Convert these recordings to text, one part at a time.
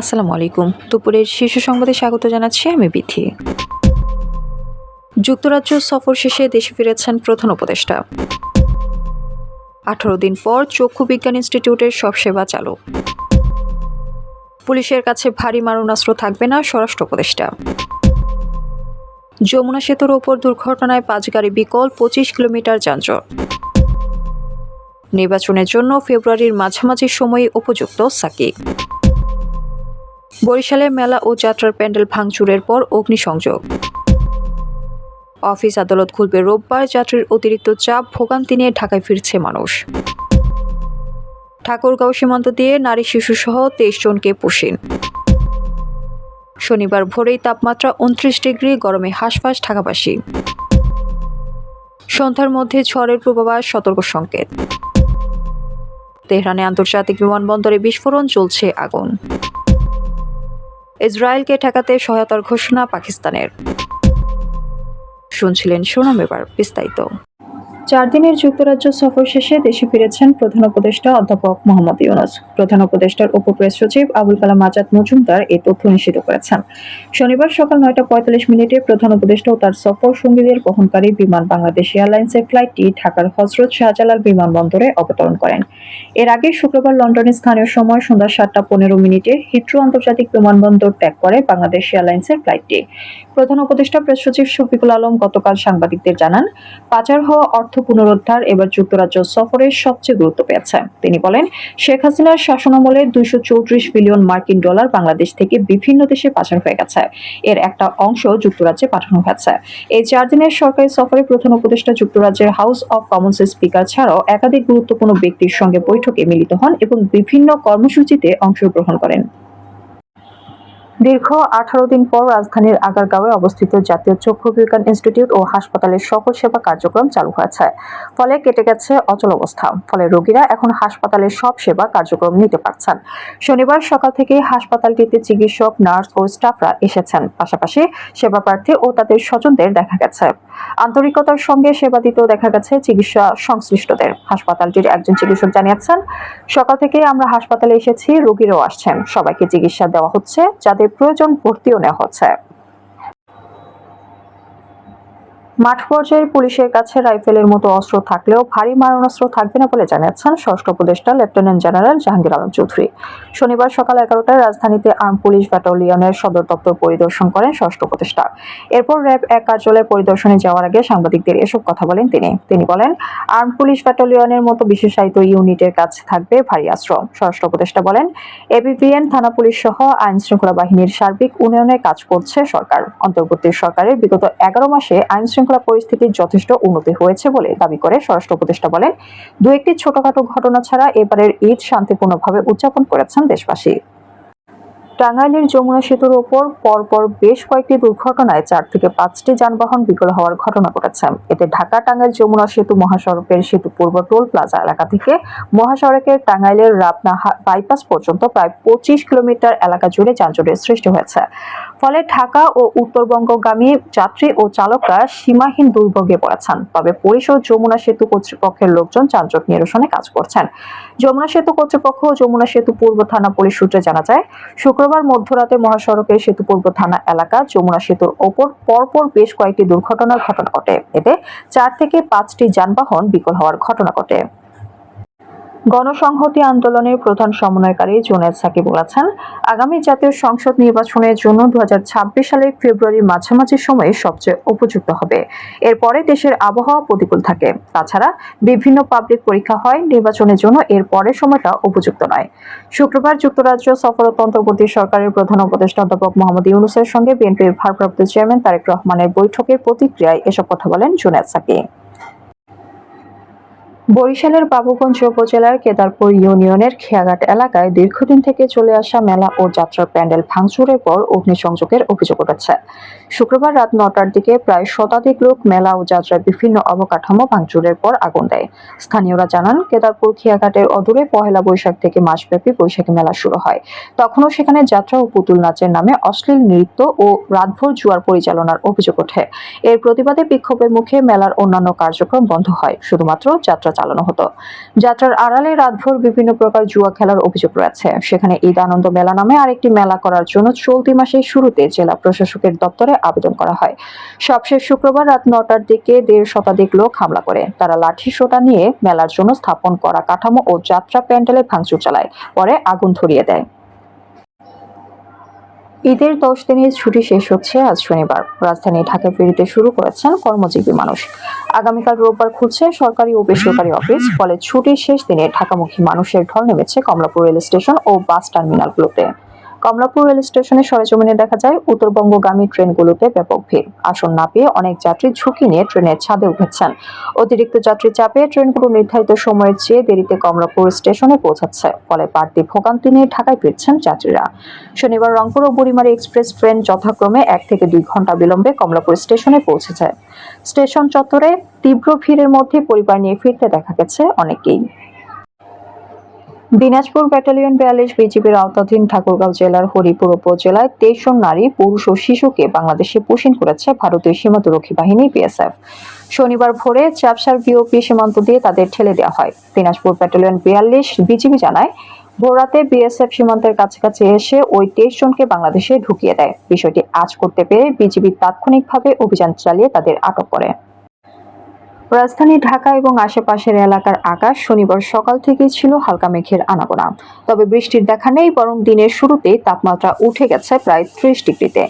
আসসালামু আলাইকুম। দুপুরের শীর্ষ সংবাদে স্বাগত জানাচ্ছি আমি বিথি। যুক্তরাজ্য সফর শেষে দেশে ফিরেছেন প্রধান উপদেষ্টা। আঠারো দিন পর চক্ষু বিজ্ঞান ইনস্টিটিউটের সব সেবা চালু। পুলিশের কাছে ভারী মারণাস্ত্র থাকবে না স্বরাষ্ট্র উপদেষ্টা। যমুনা সেতুর ওপর দুর্ঘটনায় পাঁচ গাড়ি বিকল, পঁচিশ কিলোমিটার যানজট। নির্বাচনের জন্য ফেব্রুয়ারির মাঝামাঝি সময়ে উপযুক্ত সাকিব। বরিশালে মেলা ও যাত্রার প্যান্ডেল ভাঙচুরের পর অগ্নিসংযোগ। অফিস আদালত খুলবে রোববার যাত্রীর অতিরিক্ত চাপ, ভোগান্তি নিয়ে ঢাকায় ফিরছে মানুষ। ঠাকুরগাঁও সীমান্ত দিয়ে নারী শিশুসহ তেইশ জনকে পুষিন। শনিবার ভোরেই তাপমাত্রা উনত্রিশ ডিগ্রি, গরমে হাঁসফাঁস ঢাকাবাসী। সন্ধ্যার মধ্যে ঝড়ের পূর্বাভাস, সতর্ক সংকেত। তেহরানে আন্তর্জাতিক বিমানবন্দরে বিস্ফোরণ, চলছে আগুন। ইসরায়েলকে ঠেকাতে সহায়তার ঘোষণা পাকিস্তানের। শুনছিলেন সোনাম এবার বিস্তারিত। চার দিনের যুক্তরাজ্য সফর শেষে দেশে ফিরেছেন প্রধান উপদেষ্টা অধ্যাপক মোহাম্মদ ইউনুস। প্রধান উপদেষ্টার উপপ্রেস সচিব আবুল কালাম আজাদ মজুমদার এই তথ্য নিশ্চিত করেছেন। শনিবার সকাল নয়টা পঁয়তাল্লিশ মিনিটে প্রধান উপদেষ্টা ও তার সফর সঙ্গীদের বহনকারী বিমান বাংলাদেশ এয়ারলাইন্সের ফ্লাইটটি ঢাকার হজরত শাহজালাল বিমানবন্দরে অবতরণ করেন। এর আগে শুক্রবার লন্ডনের স্থানীয় সময় সন্ধ্যা সাতটা পনেরো মিনিটে হিথ্রো আন্তর্জাতিক বিমানবন্দর ত্যাগ করে বাংলাদেশ এয়ারলাইন্সের ফ্লাইটটি প্রধান উপদেষ্টা প্রেস সচিব শফিকুল আলম গতকাল সাংবাদিকদের জানান, পাচার হওয়া অর্থ পুনরুদ্ধার এবার যুক্তরাজ্য সফরের সবচেয়ে গুরুত্ব পেয়েছে। তিনি বলেন, শেখ হাসিনার শাসনামলে দুইশো চৌত্রিশ বিলিয়ন মার্কিন ডলার বাংলাদেশ থেকে বিভিন্ন দেশে পাচার হয়ে গেছে। এর একটা অংশ যুক্তরাজ্যে পাঠানো হয়েছে। এই চার দিনের সরকারি সফরে প্রধান উপদেষ্টা যুক্তরাজ্যের হাউস অব কমন্সের স্পিকার ছাড়াও একাধিক গুরুত্বপূর্ণ ব্যক্তির সঙ্গে বৈঠকে মিলিত হন এবং বিভিন্ন কর্মসূচিতে অংশগ্রহণ করেন। দীর্ঘ আঠারো দিন পর রাজধানীর আগারগাঁওয়ে অবস্থিত জাতীয় চক্ষু বিজ্ঞান ইনস্টিটিউট ও হাসপাতালের সকল সেবা কার্যক্রম চালু হয়েছে। ফলে কেটে গেছে অচল অবস্থা। ফলে রোগীরা এখন হাসপাতালের সব সেবা কার্যক্রম নিতে পারছেন। শনিবার সকাল থেকে হাসপাতালটিতে চিকিৎসক, নার্স ও স্টাফরা এসেছেন। পাশাপাশি সেবা প্রার্থী ও তাদের স্বজনদের দেখা গেছে। আন্তরিকতার সঙ্গে সেবা দিতেও দেখা গেছে চিকিৎসা সংশ্লিষ্টদের। হাসপাতালটির একজন চিকিৎসক জানিয়েছেন, সকাল থেকে আমরা হাসপাতালে এসেছি, রোগীরাও আসছেন। সবাইকে চিকিৎসা দেওয়া হচ্ছে যাদের প্রয়োজন ভর্তিও নেওয়া হচ্ছে। মাঠ পর্যায়ের পুলিশের কাছে রাইফেলের মতো অস্ত্র থাকলেও ভারী মারণাস্ত্র থাকবে না বলে জানিয়েছেন ষষ্ঠ উপদেষ্টা লেফটেন্যান্ট জেনারেল জাহাঙ্গীর আলম চৌধুরী। শনিবার সকাল এগারোটায় রাজধানীতে আর্ম পুলিশ ব্যাটালিয়নের সদর দপ্তর পরিদর্শন করেন ষষ্ঠ উপদেষ্টা। এরপর র্যাব এক কার্যালয় পরিদর্শনে যাওয়ার আগে সাংবাদিকদের এসব কথা বলেন তিনি। তিনি বলেন, আর্ম পুলিশ ব্যাটালিয়নের মতো বিশেষায়িত ইউনিটের কাছে থাকবে ভারী অস্ত্র ষষ্ঠ উপদেষ্টা বলেন, এবিপিএন, থানা পুলিশ সহ আইন শৃঙ্খলা বাহিনীর সার্বিক উন্নয়নে কাজ করছে সরকার। অন্তর্বর্তী সরকারের বিগত এগারো মাসে আইন শৃঙ্খলা পরিস্থিতির যথেষ্ট উন্নতি হয়েছে বলে দাবি করে স্বরাষ্ট্র উপদেষ্টা বলেন, দু একটি ছোটখাটো ঘটনা ছাড়া এবারের ঈদ শান্তিপূর্ণভাবে উদযাপন করেছেন দেশবাসী। টাঙ্গাইলের যমুনা সেতুর ওপর পরপর বেশ কয়েকটি দুর্ঘটনায় চার থেকে পাঁচটি যানবাহন বিকল হওয়ার ঘটনা ঘটেছে। এতে ঢাকা টাঙ্গাইল যমুনা সেতু মহাসড়কের সেতু পূর্ব টোল প্লাজা এলাকা থেকে মহাসড়কের টাঙ্গাইলের রাবনা বাইপাস পর্যন্ত প্রায় পঁচিশ কিলোমিটার এলাকা জুড়ে যানজটের সৃষ্টি হয়েছে। ফলে ঢাকা ও উত্তরবঙ্গগামী যাত্রী ও চালকরা সীমাহীন দুর্ভোগে পড়েছেন। তবে পরিষদ যমুনা সেতু কর্তৃপক্ষের লোকজন যানজট নিরসনে কাজ করছেন। যমুনা সেতু কর্তৃপক্ষ ও যমুনা সেতু পূর্ব থানা পুলিশ সূত্রে জানা যায়, শুক্রবার মধ্যরাতে মহাসড়কের সেতু পূর্ব থানা এলাকা যমুনা সেতুর ওপর পরপর বেশ কয়েকটি দুর্ঘটনার ঘটনা ঘটে। এতে চার থেকে পাঁচটি যানবাহন বিকল হওয়ার ঘটনা ঘটে। গণসংহতি আন্দোলনের প্রধান সমন্বয়কারী জুনেদ সাকিব বলেছেন, আগামী জাতীয় সংসদ নির্বাচনের জন্য দু সালের ফেব্রুয়ারির মাঝামাঝি সময়ে সবচেয়ে উপযুক্ত হবে। এরপরে দেশের আবহাওয়া প্রতিকূল থাকে। তাছাড়া বিভিন্ন পাবলিক পরীক্ষা হয় নির্বাচনের জন্য, এর পরের সময়টা উপযুক্ত নয়। শুক্রবার যুক্তরাজ্য সফরত অন্তর্বর্তী সরকারের প্রধান উপদেষ্টা অধ্যাপক মোহাম্মদ ইউনুসের সঙ্গে বিএনপির ভারপ্রাপ্ত চেয়ারম্যান তারেক রহমানের বৈঠকের প্রতিক্রিয়ায় এসব কথা বলেন জুনেদ সাকিব। বরিশালের বাবুগঞ্জ উপজেলার কেদারপুর ইউনিয়নের খেয়াঘাট এলাকায় দীর্ঘদিন থেকে চলে আসা মেলা ও যাত্রার প্যান্ডেল ভাঙচুরের পর অগ্নিসংযোগের অভিযোগ উঠেছে। শুক্রবার রাত নটার দিকে প্রায় শতাধিক লোক মেলা ও যাত্রার বিভিন্ন অবকাঠামো ভাঙচুরের পর আগুন দেয়। স্থানীয়রা জানান, কেদারপুর খেয়াঘাটের অদূরে পহেলা বৈশাখ থেকে মাসব্যাপী বৈশাখী মেলা শুরু হয়। তখনও সেখানে যাত্রা ও পুতুল নাচের নামে অশ্লীল নৃত্য ও রাতভর জুয়ার পরিচালনার অভিযোগ ওঠে। এর প্রতিবাদে বিক্ষোভের মুখে মেলার অন্যান্য কার্যক্রম বন্ধ হয়। শুধুমাত্র যাত্রা চালানো হতো। যাত্রার আড়ালে রাতভর বিভিন্ন প্রকার জুয়া খেলার অভিযোগ রয়েছে। সেখানে ঈদ আনন্দ মেলা নামে আরেকটি মেলা করার জন্য চলতি মাসের শুরুতে জেলা প্রশাসকের দপ্তরে আবেদন করা হয়। সবশেষ শুক্রবার রাত নটার দিকে দেড় শতাধিক লোক হামলা করে। তারা লাঠি সোটা নিয়ে মেলার জন্য স্থাপন করা কাঠামো ও যাত্রা প্যান্ডেলে ভাঙচুর চালায়। পরে আগুন ধরিয়ে দেয়। ঈদের দশ দিনের ছুটি শেষ হচ্ছে আজ শনিবার। রাজধানী ঢাকায় ফিরিতে শুরু করেছেন কর্মজীবী মানুষ। আগামীকাল রোববার খুলছে সরকারি ও বেসরকারি অফিস, ফলে ছুটির শেষ দিনে ঢাকামুখী মানুষের ঢল নেমেছে কমলাপুর রেল স্টেশন ও বাস টার্মিনালগুলোতে। কমলাপুর রেল স্টেশনে সরেজমিনে দেখা যায় উত্তরবঙ্গগামী ট্রেনগুলোতে ব্যাপক ভিড়। আসন না পেয়ে অনেক যাত্রী ঝুঁকি নিয়ে ট্রেনের ছাদে উঠেছেন। অতিরিক্ত যাত্রী চাপে ট্রেনগুলো নির্ধারিত সময়ের চেয়ে দেরিতে কমলাপুর স্টেশনে পৌঁছাচ্ছে, ফলে বাড়তি ভোগান্তি নিয়ে ঢাকায় ফিরছেন যাত্রীরা। শনিবার রংপুর ও বুড়িমারি এক্সপ্রেস ট্রেন যথাক্রমে এক থেকে দুই ঘণ্টা বিলম্বে কমলাপুর স্টেশনে পৌঁছেছে। স্টেশন চত্বরে তীব্র ভিড়ের মধ্যে পরিবার নিয়ে ফিরতে দেখা গেছে অনেকেই। দিনাজপুর ব্যাটালিয়ন বিয়াল্লিশ বিজিবির আওতাধীন ঠাকুরগাঁও জেলার হরিপুর উপজেলায় তেইশ জন নারী, পুরুষ ও শিশুকে বাংলাদেশে পোষণ করেছে ভারতীয় সীমান্তরক্ষী বাহিনী, বিএসএফ। শনিবার ভোরে চাপসার বিওপি সীমান্ত দিয়ে তাদের ঠেলে দেওয়া হয়। দিনাজপুর ব্যাটালিয়ন বিয়াল্লিশ বিজিবি জানায় ভোরাতে বিএসএফ সীমান্তের কাছাকাছি এসে ওই তেইশ জনকে বাংলাদেশে ঢুকিয়ে দেয়। বিষয়টি আজ করতে পেরে বিজিবি তাৎক্ষণিকভাবে অভিযান চালিয়ে তাদের আটক করে। রাজধানী ঢাকা এবং আশেপাশের এলাকার আকাশ শনিবার সকাল থেকেই ছিল হালকা মেঘের আনাগোনা। তবে বৃষ্টির দেখা নেই, বরং দিনের শুরুতেই তাপমাত্রা উঠে গেছে প্রায় ত্রিশ ডিগ্রিতে।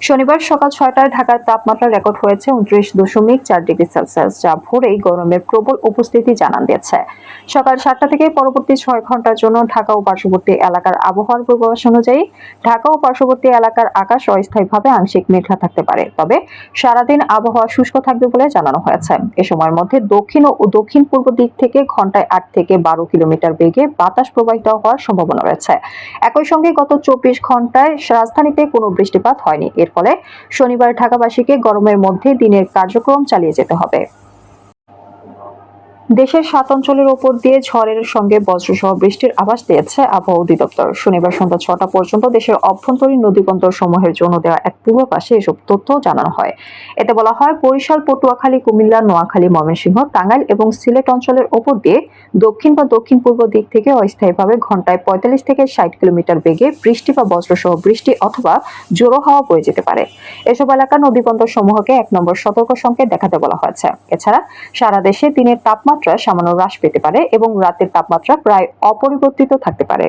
শনিবার সকাল ছয়টায় ঢাকার তাপমাত্রা রেকর্ড হয়েছে উনত্রিশ দশমিক চার ডিগ্রি সেলসিয়াস, যা ভোরেই গরমের প্রবল উপস্থিতি জানান দিয়েছে। সকাল সাতটা থেকে পরবর্তী ছয় ঘণ্টার জন্য ঢাকা ও পার্শ্ববর্তী এলাকার আবহাওয়ার পূর্বাভাস অনুযায়ী ঢাকা ও পার্শ্ববর্তী এলাকার আকাশ অস্থায়ীভাবে আংশিক মেঘলা থাকতে পারে। তবে সারাদিন আবহাওয়া শুষ্ক থাকবে বলে জানানো হয়েছে। এ সময়ের মধ্যে দক্ষিণ ও দক্ষিণ পূর্ব দিক থেকে ঘন্টায় আট থেকে বারো কিলোমিটার বেগে বাতাস প্রবাহিত হওয়ার সম্ভাবনা রয়েছে। একই সঙ্গে গত চব্বিশ ঘন্টায় রাজধানীতে কোনো বৃষ্টিপাত হয়নি। এর ফলে শনিবার ঢাকাবাসীকে গরমের মধ্যে দিনের কার্যক্রম চালিয়ে যেতে হবে। দেশের সাত অঞ্চলের ওপর দিয়ে ঝড়ের সঙ্গে বজ্রসহ বৃষ্টির আভাস দিয়েছে আবহাওয়া অধিদপ্তর। শনিবার সন্ধ্যা ছটা পর্যন্ত দেশের অভ্যন্তরীণ নদীবন্দর সমূহের জন্য দেওয়া এক পূর্বাভাসে এসব তথ্য জানানো হয়। এতে বলা হয়, বরিশাল, পটুয়াখালী, কুমিল্লা, নোয়াখালী, ময়মনসিংহ, টাঙ্গাইল এবং সিলেট অঞ্চলের ওপর দিয়ে দক্ষিণ বা দক্ষিণ পূর্ব দিক থেকে অস্থায়ীভাবে ঘন্টায় পঁয়তাল্লিশ থেকে ষাট কিলোমিটার বেগে বৃষ্টি বা বজ্রসহ বৃষ্টি অথবা জোরো হাওয়া বয়ে যেতে পারে। এসব এলাকার নদীবন্দর সমূহকে এক নম্বর সতর্ক সংকেত দেখাতে বলা হয়েছে। এছাড়া সারা দেশে দিনের তাপমাত্রা সামান্য হ্রাস পেতে পারে এবং রাতের তাপমাত্রা প্রায় অপরিবর্তিত থাকতে পারে।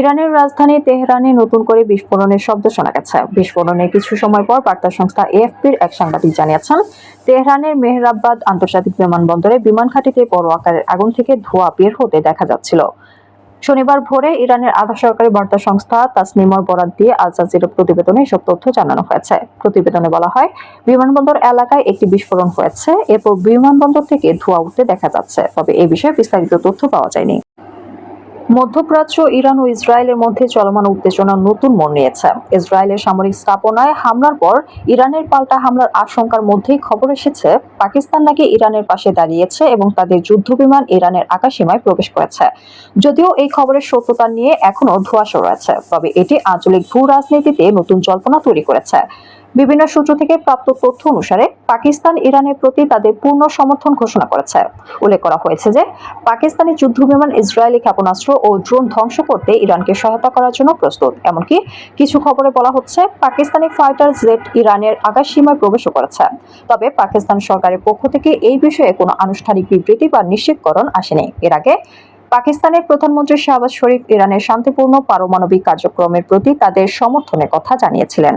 ইরানের রাজধানী তেহরানে নতুন করে বিস্ফোরণের শব্দ শোনা গেছে। বিস্ফোরণের কিছু সময় পর বার্তা সংস্থা এএফপির এক সাংবাদিক জানিয়েছেন, তেহরানের মেহরাবাদ আন্তর্জাতিক বিমানবন্দরে বিমান ঘাঁটিতে বড় আকারের আগুন থেকে ধোঁয়া বের হতে দেখা যাচ্ছিল। শনিবার ভোরে ইরানের আধা সরকারি বার্তা সংস্থা তাসনিমর বরাদ দিয়ে আল জাজিরা প্রতিবেদনে এসব তথ্য জানানো হয়েছে। প্রতিবেদনে বলা হয়, বিমানবন্দর এলাকায় একটি বিস্ফোরণ হয়েছে। এরপর বিমানবন্দর থেকে ধোঁয়া উঠতে দেখা যাচ্ছে, তবে এ বিষয়ে বিস্তারিত তথ্য পাওয়া যায়নি। মধ্যপ্রাচ্য, ইরান ও ইসরায়েলের মধ্যে চলমান উত্তেজনা নতুন মোড় নিয়েছে। ইসরায়েলের সামরিক স্থাপনায় হামলার পর ইরানের পাল্টা হামলার আশঙ্কার মধ্যেই খবর এসেছে, পাকিস্তান নাকি ইরানের পাশে দাঁড়িয়েছে এবং তাদের যুদ্ধবিমান ইরানের আকাশসীমায় প্রবেশ করেছে। যদিও এই খবরের সত্যতা নিয়ে এখনও ধোঁয়াশা রয়েছে, তবে এটি আঞ্চলিক ভূ রাজনীতিতে নতুন জল্পনা তৈরি করেছে। বিভিন্ন সূত্র থেকে প্রাপ্ত তথ্য অনুসারে পাকিস্তান ইরানের প্রতি তাদের পূর্ণ সমর্থন ঘোষণা করেছে। উল্লেখ করা হয়েছে যে পাকিস্তানি যুদ্ধবিমান ইসরায়েলি ক্ষেপণাস্ত্র ও ড্রোন ধ্বংস করতে ইরানকে সহায়তা করার জন্য প্রস্তুত। এমনকি কিছু খবরে বলা হচ্ছে, পাকিস্তানি ফাইটার জেট ইরানের আকাশ সীমায় প্রবেশও করেছে। তবে পাকিস্তান সরকারের পক্ষ থেকে এই বিষয়ে কোনো আনুষ্ঠানিক বিবৃতি বা নিশ্চিতকরণ আসেনি। এর আগে পাকিস্তানের প্রধানমন্ত্রী শাহবাজ শরীফ ইরানের শান্তিপূর্ণ পারমাণবিক কার্যক্রমের প্রতি তাদের সমর্থনের কথা জানিয়েছিলেন।